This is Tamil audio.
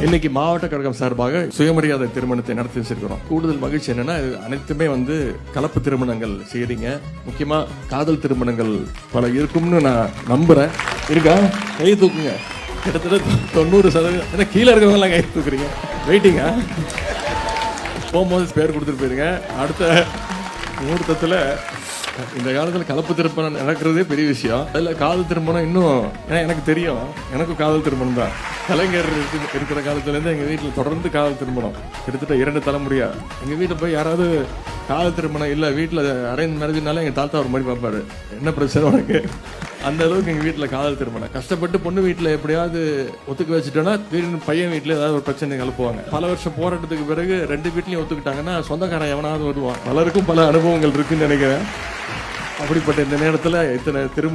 இன்னைக்கு மாவட்ட கழகம் சார்பாக சுயமரியாதை திருமணத்தை நடத்தி வச்சிருக்கிறோம். கூடுதல் மகிழ்ச்சி என்னன்னா அனைத்துமே வந்து கலப்பு திருமணங்கள் செய்யறீங்க. முக்கியமா காதல் திருமணங்கள் பல இருக்கும்னு நான் நம்புறேன். இருக்கா? கை தூக்குங்க. கிட்டத்தட்ட தொண்ணூறு சதவீதம். ஏன்னா கீழே இருக்கவங்கலாம் கை தூக்குறீங்க. வெயிட்டிங்கா? போகும்போது பேர் கொடுத்துட்டு போயிருங்க. அடுத்த முகூர்த்தத்தில் இந்த காலத்தில் கலப்பு திருமணம் நடக்கிறதே பெரிய விஷயம். அதில் காதல் திருமணம் இன்னும் ஏன்னா எனக்கு தெரியும். எனக்கும் காதல் திருமணம் தான். கலைஞர் இருக்கிற காலத்துலேருந்து எங்கள் வீட்டில் தொடர்ந்து காதல் திருமணம். கிட்டத்தட்ட இரண்டு தலைமுறையா. எங்கள் வீட்டில் போய் யாராவது காதல் திருமணம் இல்லை வீட்டில் அரேஞ்ச் மேரேஜ்னால எங்கள் தாத்தா ஒரு மாதிரி பார்ப்பாரு. என்ன பிரச்சனை உனக்கு? அந்த அளவுக்கு எங்கள் வீட்டில் காதல் திருமணம். கஷ்டப்பட்டு பொண்ணு வீட்டில் எப்படியாவது ஒத்துக்க வச்சுட்டோன்னா திடீர்னு பையன் வீட்டில் ஏதாவது ஒரு பிரச்சனை கலப்புவாங்க பல வருஷம் போராட்டத்துக்கு பிறகு ரெண்டு வீட்லையும் ஒத்துக்கிட்டாங்கன்னா சொந்தக்காரன் எவனாவது வருவான். பலருக்கும் பல அனுபவங்கள் இருக்குன்னு நினைக்கிறேன். அப்படிப்பட்ட இந்த நேரத்தில் இத்தனை திரும்ப